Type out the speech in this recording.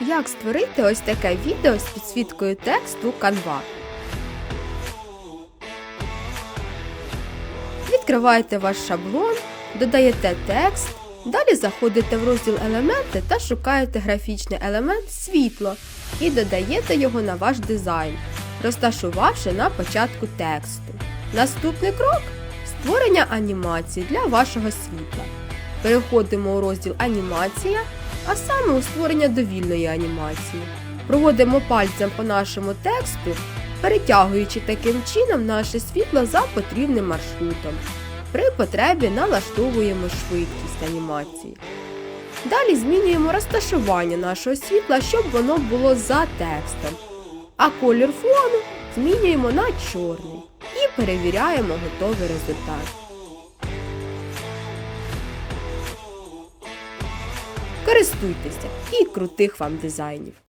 Як створити ось таке відео з підсвіткою тексту Canva? Відкриваєте ваш шаблон, додаєте текст, далі заходите в розділ елементи та шукаєте графічний елемент світло і додаєте його на ваш дизайн, розташувавши на початку тексту. Наступний крок створення анімації для вашого світла. Переходимо у розділ Анімація, а саме у створення довільної анімації. Проводимо пальцем по нашому тексту, перетягуючи таким чином наше світло за потрібним маршрутом. При потребі налаштовуємо швидкість анімації. Далі змінюємо розташування нашого світла, щоб воно було за текстом. А колір фону змінюємо на чорний і перевіряємо готовий результат. Користуйтеся і крутих вам дизайнів!